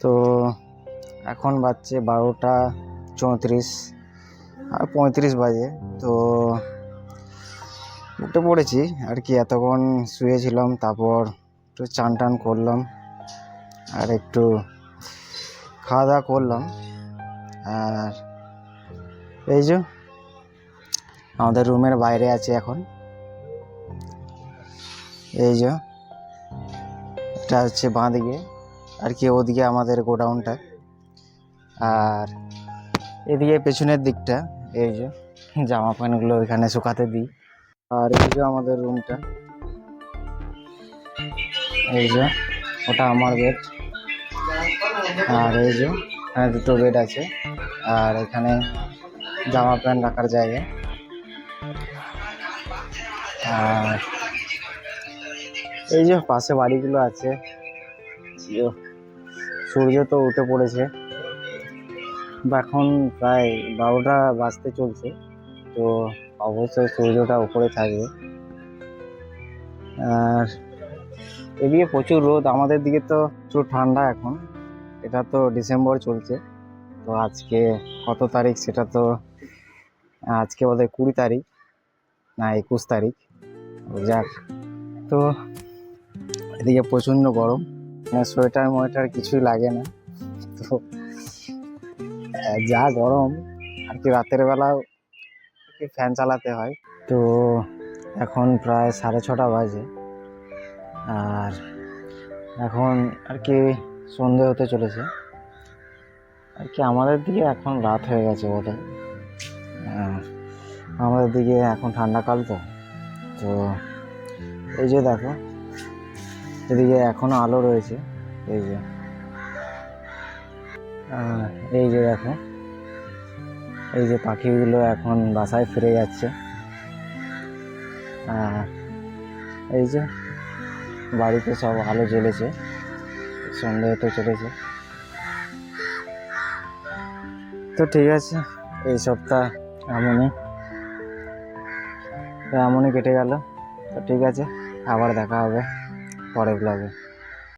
তো এখন বাজছে বারোটা চৌত্রিশ, আর পঁয়ত্রিশ বাজে। তো উঠে পড়েছি, আর কি এতক্ষণ শুয়েছিলাম, তারপর একটু চান টান করলাম, আর একটু খাওয়া দাওয়া করলাম। আর এই যে, আমাদের রুমের বাইরে আছে এখন। এই যে, এটা হচ্ছে বাঁ দিকে আর কি ওদিকে আমাদের গোডাউনটা। আর এদিকে পেছনের দিকটা, এই যে জামা প্যান্টগুলো এখানে শুকাতে দিই। আর এই যে আমাদের রুমটা, এই যে ওটা আমার বেড আর এই যে এখানে দুটো বেড আছে, আর এখানে জামা প্যান্ট রাখার জায়গা। আর এই যে পাশে বাড়িগুলো আছে সূর্য তো উঠে পড়েছে। বা এখন প্রায় বারোটা বাজতে চলছে, তো অবশ্যই সূর্যটা উপরে থাকবে। আর এদিকে প্রচুর রোদ, আমাদের দিকে তো প্রচুর ঠান্ডা এখন। এটা তো ডিসেম্বর চলছে, তো আজকে কত তারিখ সেটা তো, আজকে বোধহয় কুড়ি তারিখ, না একুশ তারিখ। যাক, তো এদিকে প্রচণ্ড গরম। সোয়েটার মোয়েটার কিছুই লাগে না। তো যা গরম আর কি রাতের বেলাও কি ফ্যান চালাতে হয়। তো এখন প্রায় সাড়ে ছটা বাজে। আর এখন আর কি সন্ধে হতে চলেছে। আর কি আমাদের দিকে এখন রাত হয়ে গেছে আহ, আমাদের দিকে এখন ঠান্ডাকাল তো। তো এই যে দেখো এদিকে এখনও আলো রয়েছে, এই যে। এই যে দেখো, এই যে পাখিগুলো এখন বাসায় ফিরে যাচ্ছে। এই যে বাড়িতে সব আলো জ্বলেছে, সন্ধে হতে চলেছে। তো ঠিক আছে, এই সপ্তাহ এমনই। এমনই কেটে গেল। তো ঠিক আছে, আবার দেখা হবে। পরের ব্লগে